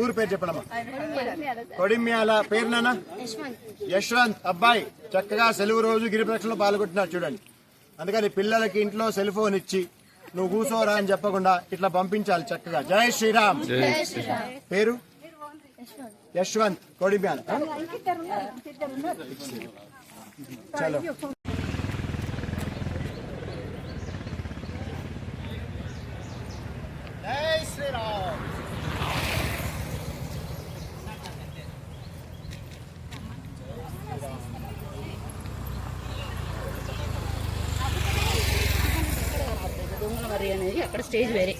ఊరు పేరు చెప్పడమ్మా? కొడిమ్యాల పేరు నాన్న? యశ్వంత్. అబ్బాయి. చక్కగా సెలవు రోజు గిరి ప్రదక్షిణలో పాల్గొంటున్నాడు చూడండి. అందుకని పిల్లలకి ఇంట్లో సెల్ ఫోన్ ఇచ్చి నువ్వు కూసోరా అని చెప్పకుండా ఇట్లా పంపించాలి చక్కగా. జై శ్రీరామ్. పేరు? యశ్వంత్. కొడిమ్యాల? చలో జై శ్రీరామ్ దొంగవరి అనేది అక్కడ స్టేజ్ వేరే.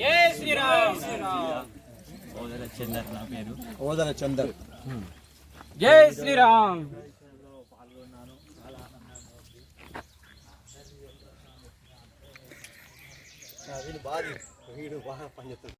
జై శ్రీరామ్. సోదర చందర్ నా పేరు. ఓదన చందర్. జై శ్రీరామ్. వీడు బాగా వీడు బాగా పనిచేస్తాడు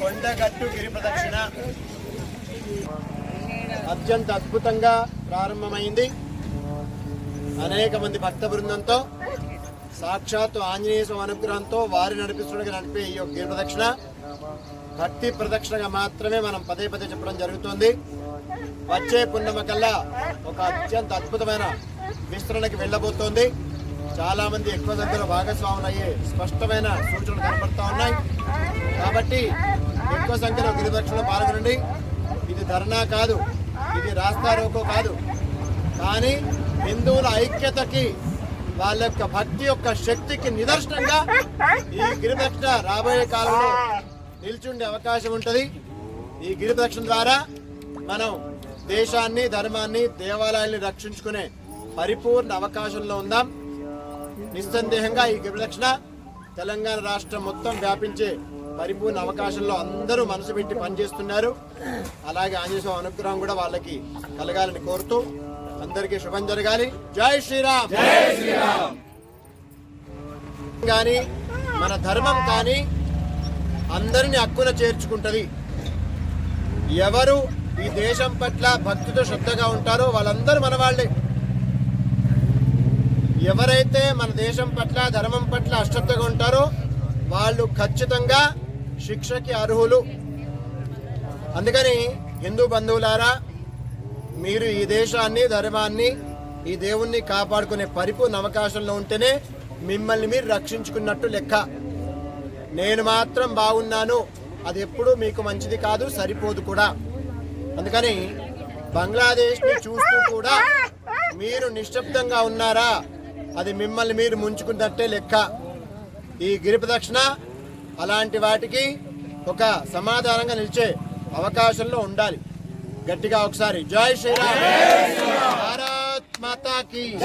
కొండగట్టు గిరి ప్రదక్షిణ. అత్యంత అద్భుతంగా ప్రారంభమైంది. అనేక మంది భక్త బృందంతో సాక్షాత్తు ఆంజనేయ స్వామి అనుగ్రహంతో వారి నడిపిస్తుండగా నడిపే ఈ యొక్క గిరి ప్రదక్షిణ. భక్తి ప్రదక్షిణగా మాత్రమే మనం పదే పదే చెప్పడం జరుగుతుంది. వచ్చే పున్నమ కల్లా ఒక అత్యంత అద్భుతమైన విస్తరణకి వెళ్ళబోతోంది. చాలా మంది ఎక్కువ సంఖ్యలో భాగస్వాములు అయ్యే స్పష్టమైన సూచనలు కనబడతా ఉన్నాయి. కాబట్టి ఎక్కువ సంఖ్యలో గిరిదక్షిణలో పాల్గొనండి. ఇది ధర్నా కాదు ఇది రాస్తా రోకో కాదు. కానీ హిందువుల ఐక్యతకి వాళ్ళ యొక్క భక్తి యొక్క శక్తికి నిదర్శనంగా ఈ గిరిదక్షిణ రాబోయే కాలంలో నిల్చుండే అవకాశం ఉంటుంది. ఈ గిరిపక్షం ద్వారా మనం దేశాన్ని ధర్మాన్ని దేవాలయాల్ని రక్షించుకునే పరిపూర్ణ అవకాశంలో ఉందాం. నిస్సందేహంగా ఈ గిరిదక్షిణ తెలంగాణ రాష్ట్రం మొత్తం వ్యాపించే పరిపూర్ణ అవకాశంలో అందరూ మనసు పెట్టి పనిచేస్తున్నారు. అలాగే ఆంజనేయ అనుగ్రహం కూడా వాళ్ళకి కలగాలని కోరుతూ అందరికీ శుభం జరగాలి. జై శ్రీరామ్! జై శ్రీరామ్! కానీ మన ధర్మం కానీ అందరిని హక్కున చేర్చుకుంటది. ఎవరు ఈ దేశం పట్ల భక్తితో శ్రద్ధగా ఉంటారో వాళ్ళందరూ మన వాళ్ళే. ఎవరైతే మన దేశం పట్ల ధర్మం పట్ల అశ్రద్ధగా ఉంటారో వాళ్ళు ఖచ్చితంగా శిక్షకి అర్హులు. అందుకని హిందూ బంధువులారా మీరు ఈ దేశాన్ని ధర్మాన్ని ఈ దేవుణ్ణి కాపాడుకునే పరిపూర్ణ అవకాశంలో ఉంటేనే మిమ్మల్ని మీరు రక్షించుకున్నట్టు లెక్క. నేను మాత్రం బాగున్నాను. అది ఎప్పుడూ మీకు మంచిది కాదు సరిపోదు కూడా. అందుకని బంగ్లాదేశ్ని చూస్తూ కూడా మీరు నిశ్శబ్దంగా ఉన్నారా? అది మిమ్మల్ని మీరు ముంచుకున్నట్టే లెక్క. ఈ గిరి ప్రదక్షిణ అలాంటి వాటికి ఒక సమాధానంగా నిలిచే అవకాశంలో ఉండాలి. గట్టిగా ఒకసారి జై శ్రీరామ్. భారత్ మాతాకి.